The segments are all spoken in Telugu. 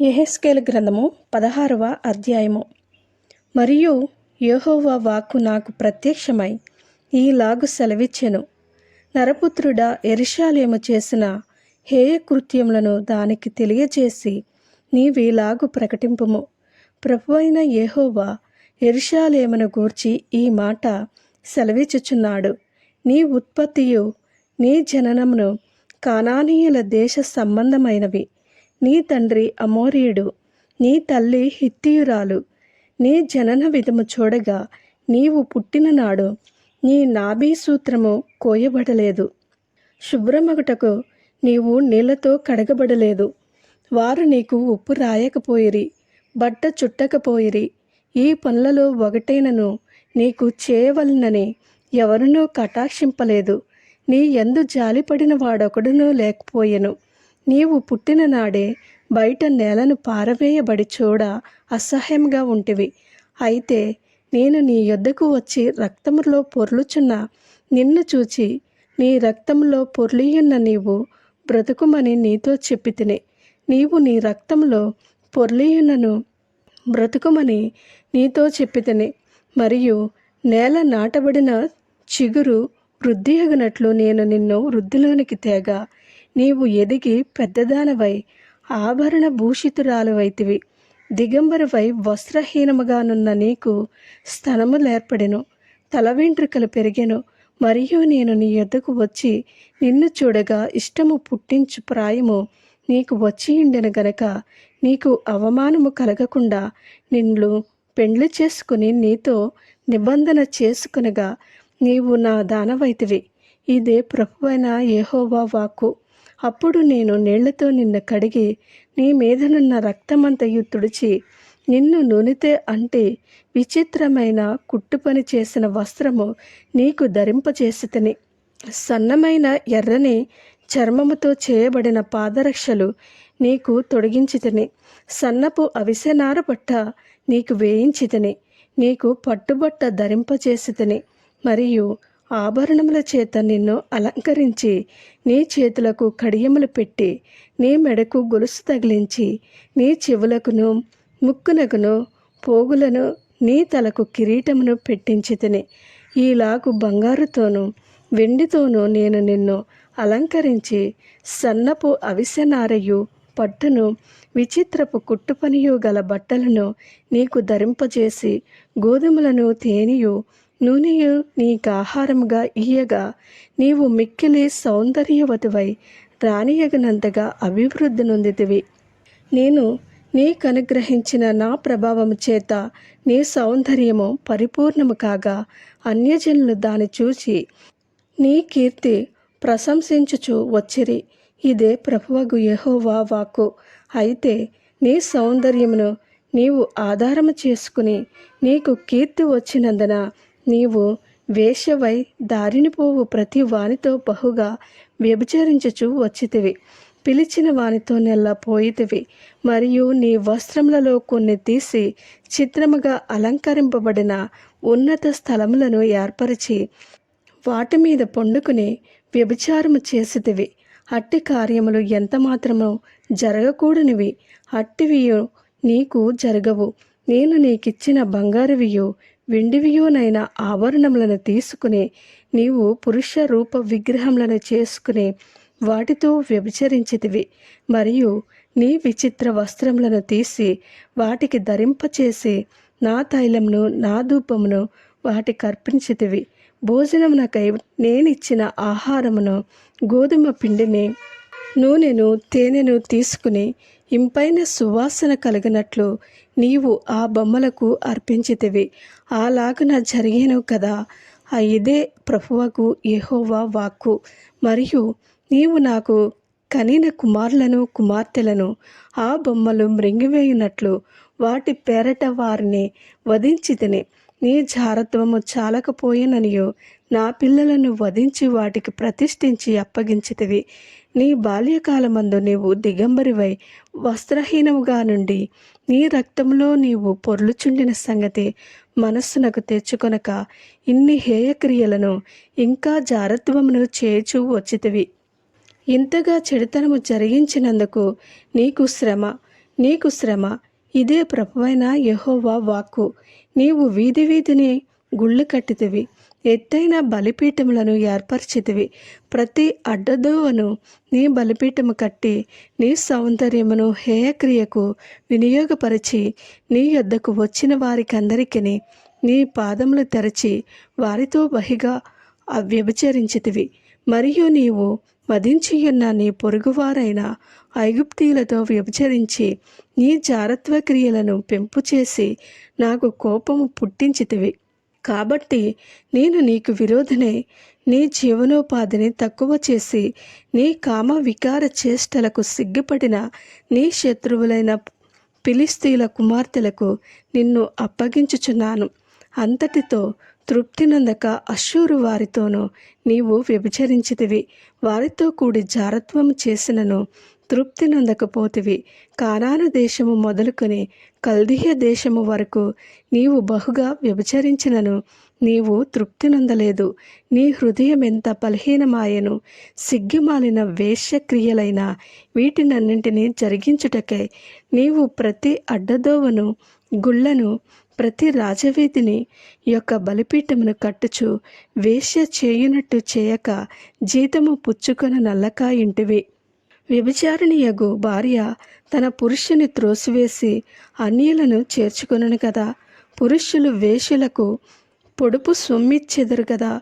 యెహెజ్కేలు గ్రంథము పదహారవ అధ్యాయము. మరియు యెహోవా వాక్కు నాకు ప్రత్యక్షమై ఈలాగు సెలవిచ్చెను. నరపుత్రుడా యెరూషలేము చేసిన హేయ కృత్యములను దానికి తెలియజేసి నీవీలాగు ప్రకటింపుము. ప్రభువైన యెహోవా యెరూషలేమును గూర్చి ఈ మాట సెలవిచ్చుచున్నాడు. నీ ఉత్పత్తియు నీ జననమును కానానీయుల దేశ సంబంధమైనవి. నీ తండ్రి అమోరియుడు నీ తల్లి హిత్తియురాలు. నీ జనన విధము చూడగా నీవు పుట్టిన నాడు నీ నాభీ సూత్రము కోయబడలేదు. శుభ్రమగుటకు నీవు నీళ్ళతో కడగబడలేదు. వారు నీకు ఉప్పు రాయకపోయిరి బట్ట చుట్టకపోయిరి. ఈ పనులలో ఒకటైనను నీకు చేయవలనని ఎవరునూ కటాక్షింపలేదు. నీ ఎందు జాలిపడిన వాడొకడునూ లేకపోయెను. నీవు పుట్టిన నాడే బయట నేలను పారవేయబడి చూడ అసహ్యంగా ఉంటివి. అయితే నేను నీ యొద్దకు వచ్చి రక్తములో పొర్లుచున్న నిన్ను చూచి నీ రక్తంలో పొర్లియున్న నీవు బ్రతుకుమని నీతో చెప్పి తిని నీవు నీ రక్తంలో పొర్లియున్నను బ్రతుకుమని నీతో చెప్పి తిని మరియు నేల నాటబడిన చిగురు వృద్ధియగునట్లు నేను నిన్ను వృద్ధిలోనికి తేగా. నీవు ఎదిగి పెద్దదానవై ఆభరణ భూషితురాలువైతివి. దిగంబరవై వస్త్రహీనముగానున్న నీకు స్తనములేర్పడెను తల వెంట్రుకలు పెరిగెను. మరియు నేను నీ ఎద్దకు వచ్చి నిన్ను చూడగా ఇష్టము పుట్టించు ప్రాయము నీకు వచ్చి ఉండెను గనక నీకు అవమానము కలగకుండా నిన్ను పెండ్లి చేసుకుని నీతో నిబంధన చేసుకునగా నీవు నా దానవైతివి. ఇదే ప్రభువైన యెహోవా వాక్కు. అప్పుడు నేను నీళ్ళతో నిన్ను కడిగి నీ మీదనున్న రక్తమంతయు తుడిచి నిన్ను నూనెతే అంటే విచిత్రమైన కుట్టుపని చేసిన వస్త్రము నీకు ధరింపజేసితిని సన్నమైన ఎర్రని చర్మముతో చేయబడిన పాదరక్షలు నీకు తొడిగించితిని. సన్నపు అవిసెనార బట్ట నీకు వేయించితిని. నీకు పట్టుబట్ట ధరింపజేసితిని మరియు ఆభరణముల చేత నిన్ను అలంకరించి నీ చేతులకు కడియములు పెట్టి నీ మెడకు గొలుసు తగిలించి నీ చెవులకును ముక్కునకును పోగులను నీ తలకు కిరీటమును పెట్టించితిని ఈలాగు బంగారుతోనూ వెండితోనూ నేను నిన్ను అలంకరించి సన్నపు అవిసెనారయు పట్టును విచిత్రపు కుట్టుపనియు గల బట్టలను నీకు ధరింపజేసి గోధుమలను తేనెయు నూనెయు నీకు ఆహారముగా ఇయ్యగా. నీవు మిక్కిలి సౌందర్యవతివై రాణియగనంతగా అభివృద్ధి నొందితివి. నేను నీకనుగ్రహించిన నా ప్రభావము చేత నీ సౌందర్యము పరిపూర్ణము కాగా అన్యజనులు దాన్ని చూచి నీ కీర్తి ప్రశంసించుచు వచ్చిరి. ఇదే ప్రభువగు యహోవా వాక్కు. అయితే నీ సౌందర్యమును నీవు ఆధారము చేసుకుని నీకు కీర్తి వచ్చినందున నీవు వేషవై దారిని పోవు ప్రతి వానితో బహుగా వ్యభిచరించుచు వచ్చితివి. పిలిచిన వానితో నెల్లా పోయితివి. మరియు నీ వస్త్రములలో కొన్ని తీసి చిత్రముగా అలంకరింపబడిన ఉన్నత స్థలములను ఏర్పరిచి వాటి మీద పండుకుని వ్యభిచారము చేసితివి. అట్టి కార్యములు ఎంత మాత్రమో జరగకూడనివి. అట్టివియు నీకు జరగవు. నేను నీకిచ్చిన బంగారువియు వెండివియునైన ఆభరణములను తీసుకుని నీవు పురుష రూప విగ్రహములను చేసుకుని వాటితో వ్యభిచరించితివి. మరియు నీ విచిత్ర వస్త్రములను తీసి వాటికి ధరింపచేసి నా తైలమును నా ధూపమును వాటికి అర్పించితివి భోజనమునకై నేనిచ్చిన ఆహారమును గోధుమ పిండిని నూనెను తేనెను తీసుకుని ఇంపైన సువాసన కలిగినట్లు నీవు ఆ బొమ్మలకు అర్పించితివి. అలాగున జరిగేను కదా. ఆ ఇదే ప్రభువకు యెహోవా వాక్కు. మరియు నీవు నాకు కనిన కుమారులను కుమార్తెలను ఆ బొమ్మలు మృంగివేయునట్లు వాటి పేరట వారిని వధించి తిని నీ జారత్వము చాలకపోయేననియో నా పిల్లలను వధించి వాటికి ప్రతిష్ఠించి అప్పగించితివి. నీ బాల్యకాలమందు నీవు దిగంబరివై వస్త్రహీనముగా నుండి నీ రక్తంలో నీవు పొర్లుచుండిన సంగతి మనస్సునకు తెచ్చుకొనక ఇన్ని హేయక్రియలను ఇంకా జారత్వమును చేచూ వచ్చితివి. ఇంతగా చెడుతనము జరిగించినందుకు నీకు శ్రమ నీకు శ్రమ. ఇదే ప్రభువైన యెహోవా వాక్కు. నీవు వీధి వీధిని గుళ్ళు కట్టితివి. ఎత్తైన బలిపీఠములను ఏర్పరిచితివి. ప్రతి అడ్డదోవను నీ బలిపీఠము కట్టి నీ సౌందర్యమును హేయక్రియకు వినియోగపరిచి నీ యొద్దకు వచ్చిన వారికందరికీ నీ పాదములు తెరచి వారితో బహిగా వ్యభిచరించితివి మరియు నీవు వధించియున్న నీ పొరుగువారైన ఐగుప్తీయులతో వ్యభిచరించి నీ జారత్వ క్రియలను పెంపు చేసి నాకు కోపము పుట్టించితివి. కాబట్టి నేను నీకు విరోధనే నీ జీవనోపాధిని తక్కువ చేసి నీ కామ వికార చేష్టలకు సిగ్గుపడిన నీ శత్రువులైన పిలిస్తీల కుమార్తెలకు నిన్ను అప్పగించుచున్నాను. అంతటితో తృప్తి నొందక అశ్షూరు వారితోనూ నీవు వ్యభిచరించితివి. వారితో కూడి జారత్వము చేసినను తృప్తి నందకపోతివి కానాను దేశము మొదలుకొని కల్దీయ దేశము వరకు నీవు బహుగా వ్యభిచరించినను నీవు తృప్తి నొందలేదు నీ హృదయం ఎంత బలహీనమాయను సిగ్గుమాలిన వేష్యక్రియలైన వీటినన్నింటినీ జరిగించుటకై నీవు ప్రతి అడ్డదోవను గుళ్ళను ప్రతి రాజవీధిని యొక్క బలిపీఠమును కట్టుచు వేశ్య చేయునట్టు చేయక జీతము పుచ్చుకొన నల్లక ఇంటివి. వ్యభిచారిణియగు భార్య తన పురుషుని త్రోసివేసి అన్యులను చేర్చుకొనను కదా. పురుషులు వేషులకు పొడుపు సొమ్మిచ్చెదరు కదా.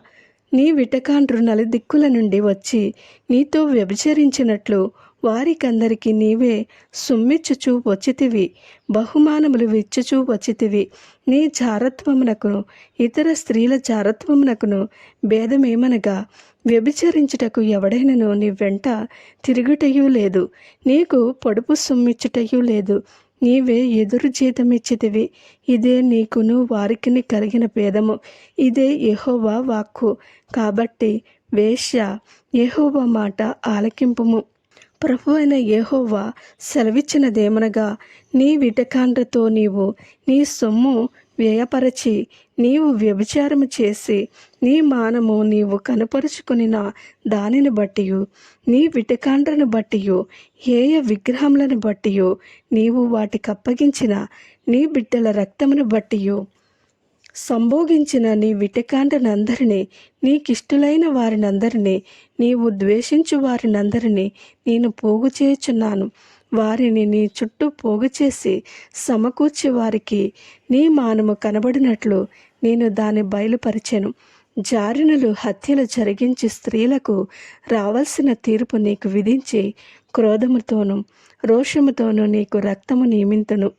నీ విటకాండ్రు నలుదిక్కుల నుండి వచ్చి నీతో వ్యభిచరించినట్లు వారికందరికీ నీవే సొమ్మిచ్చుచూ వచ్చితివి బహుమానములు విచ్చుచూ వచ్చితివి. నీ జారత్వమునకును ఇతర స్త్రీల జారత్వమునకును భేదమేమనగా వ్యభిచరించుటకు ఎవడైనను నీ వెంట తిరుగుటయూ లేదు. నీకు పొడుపు సొమ్మిచ్చుటయూ లేదు. నీవే ఎదురు జీతమిచ్చితివి. ఇదే నీకును వారికిని కలిగిన భేదము. ఇదే యహోవా వాక్కు. కాబట్టి వేశ్య యహోవా మాట ఆలకింపుము. ప్రభు అయిన యహోవా సెలవిచ్చినదేమనగా నీ విటకాండ్రతో నీవు నీ సొమ్ము వ్యయపరచి నీవు వ్యభిచారము చేసి నీ మానము నీవు కనపరుచుకునిన దానిని బట్టి నీ విటకాండ్రను బట్టి ఏయ విగ్రహములను బట్టి నీవు వాటికి అప్పగించిన నీ బిడ్డల రక్తమును బట్టి సంభోగించిన నీ విటకాండనందరినీ నీకిష్టులైన వారినందరినీ నీవు ద్వేషించు వారినందరినీ నేను పోగు చేయుచున్నాను వారిని నీ చుట్టూ పోగు చేసి సమకూర్చి వారికి నీ మానము కనబడినట్లు నేను దాన్ని బయలుపరిచెను. జారినలు హత్యలు జరిగించి స్త్రీలకు రావాల్సిన తీర్పు నీకు విధించి క్రోధముతోనూ రోషముతోనూ నీకు రక్తము నియమింతును.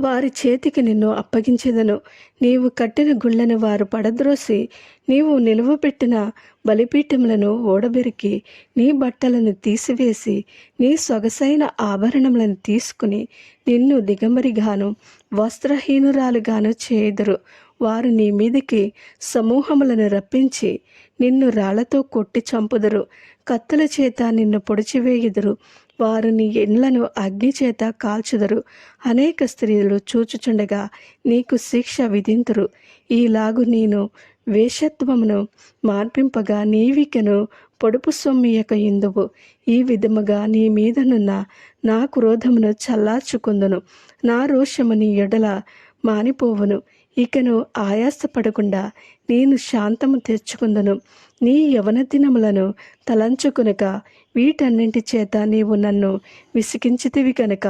వారి చేతికి నిన్ను అప్పగించెదను. నీవు కట్టిన గుళ్ళను వారు పడద్రోసి నీవు నిలువబెట్టిన బలిపీఠములను ఓడబెరికి నీ బట్టలను తీసివేసి నీ సొగసైన ఆభరణములను తీసుకుని నిన్ను దిగమరిగాను వస్త్రహీనురాలుగాను చేయుదురు. వారు నీ మీదికి సమూహములను రప్పించి నిన్ను రాళ్ళతో కొట్టి చంపుదురు. కత్తుల చేత నిన్ను పొడిచివేయుదురు. వారిని ఎండ్లను అగ్ని చేత కాల్చుదరు. అనేక స్త్రీలు చూచుచుండగా నీకు శిక్ష విధింతురు. ఈలాగు నేను వేషత్వమును మార్పింపగా నీవికను పొడుపు సొమ్మియక ఇందువు. ఈ విధముగా నీ మీదనున్న నా క్రోధమును చల్లార్చుకుందును. నా రోషము నీ ఎడల మానిపోవును. ఇకను ఆయాసపడకుండా నేను శాంతము తెచ్చుకుందును. నీ యవన దినములను తలంచుకునక వీటన్నింటి చేత నీవు నన్ను విసిగించితివి కనుక.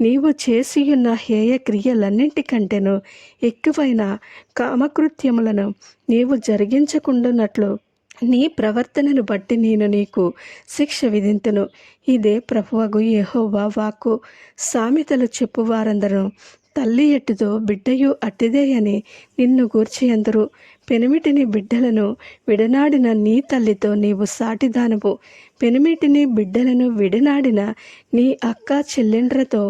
నీవు చేసియున్న హేయ క్రియలన్నింటికంటేను ఎక్కువైన కామకృత్యములను నీవు జరిగించకుండానట్లు నీ ప్రవర్తనను బట్టి నేను నీకు శిక్ష విధింతును. ఇదే ప్రభువగు యెహోవా వాక్కు. సామెతలు చెప్పువారందరూ తల్లి ఎట్టుదో బిడ్డయు అట్టిదే అని నిన్ను గూర్చి అందరు పెనిమిటిని బిడ్డలను విడనాడిన నీ తల్లితో నీవు సాటిదానవు. పెనిమిటిని బిడ్డలను విడనాడిన నీ అక్క చెల్లెండ్రతో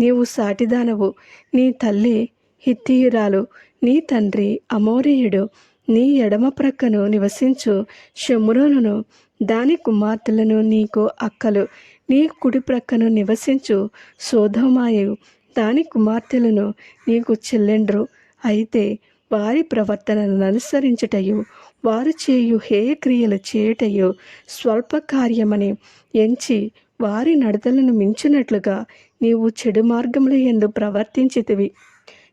నీవు సాటిదానవు. నీ తల్లి హిత్తీయురాలు నీ తండ్రి అమోరీయుడు నీ ఎడమ ప్రక్కను నివసించు షమ్రోనును దాని కుమార్తెలను నీకు అక్కలు. నీ కుడి ప్రక్కను నివసించు సోధమాయు దాని కుమార్తెలను నీకు చెల్లెండ్రు. అయితే వారి ప్రవర్తనను అనుసరించుటయు వారు చేయు హేయక్రియలు చేయుటయు స్వల్ప కార్యమని ఎంచి వారి నడతలను మించినట్లుగా నీవు చెడు మార్గముల ఎందు ప్రవర్తించితివి.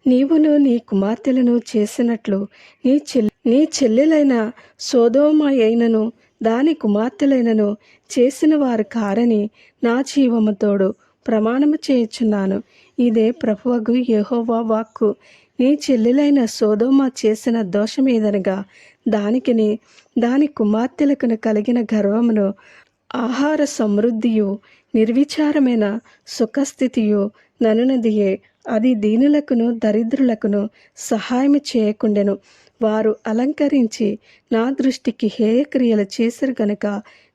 నీవును నీ కుమార్తెలను చేసినట్లు నీ చెల్లె నీ చెల్లెలైన సోదోమ అయినను దాని కుమార్తెలైనను చేసిన వారు కారని నా జీవముతోడు ప్రమాణము చేయుచున్నాను. ఇదే ప్రభువగు యెహోవా వాక్కు. నీ చెల్లెలైన సోదోమ చేసిన దోషమేదనగా దానికిని దాని కుమార్తెలకును కలిగిన గర్వమును ఆహార సమృద్ధియు నిర్విచారమైన సుఖస్థితియు ననునదియే అది దీనులకును దరిద్రులకును సహాయము చేయకుండెను. వారు అలంకరించి నా దృష్టికి హేయక్రియలు చేసిరు గనుక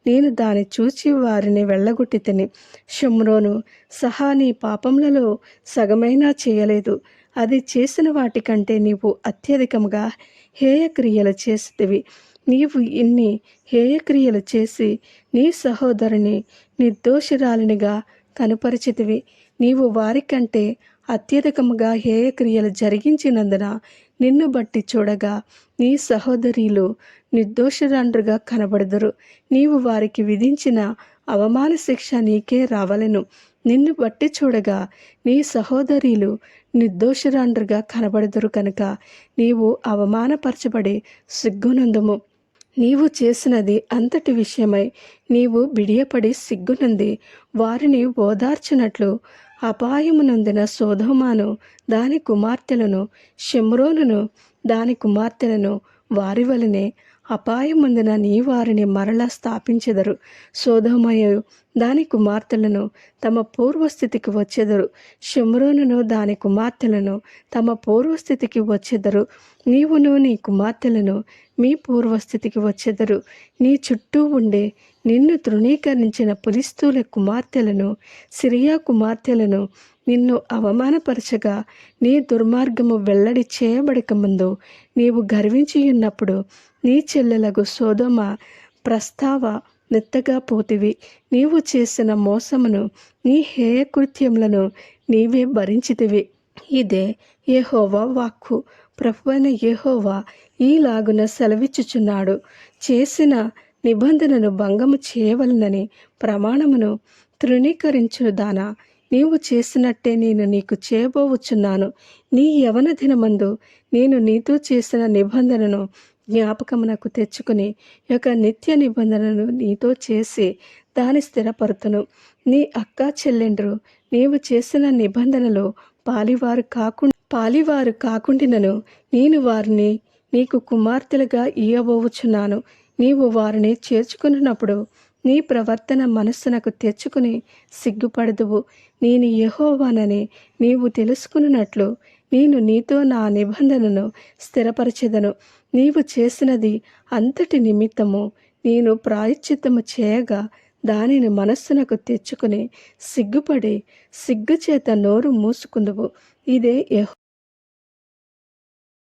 నేను దాన్ని చూచి వారిని వెళ్ళగొట్టి తిని. షమ్రోను సహా నీ పాపములలో సగమైనా చేయలేదు. అది చేసిన వాటికంటే నీవు అత్యధికంగా హేయక్రియలు చేసితివి. నీవు ఇన్ని హేయక్రియలు చేసి నీ సహోదరుని నిర్దోషురాలినిగా కనుపరిచితివి. నీవు వారికంటే అత్యధికముగా హేయక్రియలు జరిగించినందున నిన్ను బట్టి చూడగా నీ సహోదరులు నిర్దోషురాండ్రుగా కనబడదురు. నీవు వారికి విధించిన అవమాన శిక్ష నీకే రావలెను. నిన్ను బట్టి చూడగా నీ సహోదరీలు నిర్దోషురాండ్రుగా కనబడుదురు కనుక నీవు అవమానపరచబడి సిగ్గునందుము. నీవు చేసినది అంతటి విషయమై నీవు బిడియపడి సిగ్గునంది. వారిని ఓదార్చినట్లు అపాయమునందిన సోధోమాను దాని కుమార్తెలను షమ్రోనును దాని కుమార్తెలను వారి వలనే అపాయముందిన నీ వారిని మరలా స్థాపించెదరు. సోదోమయు దాని కుమార్తెలను తమ పూర్వస్థితికి వచ్చెదరు. శమ్రోనును దాని కుమార్తెలను తమ పూర్వస్థితికి వచ్చెదరు. నీవును నీ కుమార్తెలను మీ పూర్వస్థితికి వచ్చెదరు. నీ చుట్టూ ఉండే నిన్ను తృణీకరించిన పులిస్తూల కుమార్తెలను సిరియా కుమార్తెలను నిన్ను అవమానపరచగా నీ దుర్మార్గము వెల్లడి చేయబడక ముందు నీవు గర్వించి ఉన్నప్పుడు నీ చెల్లెలకు సోదమ ప్రస్తావ నెత్తగా పోతివి. నీవు చేసిన మోసమును నీ హేయకృత్యములను నీవే భరించితివి. ఇదే యెహోవా వాక్కు. ప్రభువైన యెహోవా ఈలాగున సెలవిచ్చుచున్నాడు. చేసిన నిబంధనను భంగము చేయవలనని ప్రమాణమును తృణీకరించుదానా నీవు చేసినట్టే నేను నీకు చేయబోవచ్చున్నాను. నీ యవన దినమందు నేను నీతో చేసిన నిబంధనను జ్ఞాపకమునకు తెచ్చుకుని యొక్క నిత్య నిబంధనను నీతో చేసి దాని స్థిరపరుతును. నీ అక్క చెల్లెండ్రు నీవు చేసిన నిబంధనలో పాలివారు కాకుండా పాలివారు కాకుండినను నేను వారిని నీకు కుమార్తెలుగా ఇయ్యబోవచ్చున్నాను. నీవు వారిని చేర్చుకున్నప్పుడు నీ ప్రవర్తన మనస్సునకు తెచ్చుకుని సిగ్గుపడదువు. నేను యహోవానని నీవు తెలుసుకున్నట్లు నేను నీతో నా నిబంధనను స్థిరపరచెదను. నీవు చేసినది అంతటి నిమిత్తము. నేను ప్రాయశ్చిత్తము చేయగా దానిని మనస్సునకు తెచ్చుకుని సిగ్గుపడి సిగ్గుచేత నోరు మూసుకుందువు. ఇదే యహో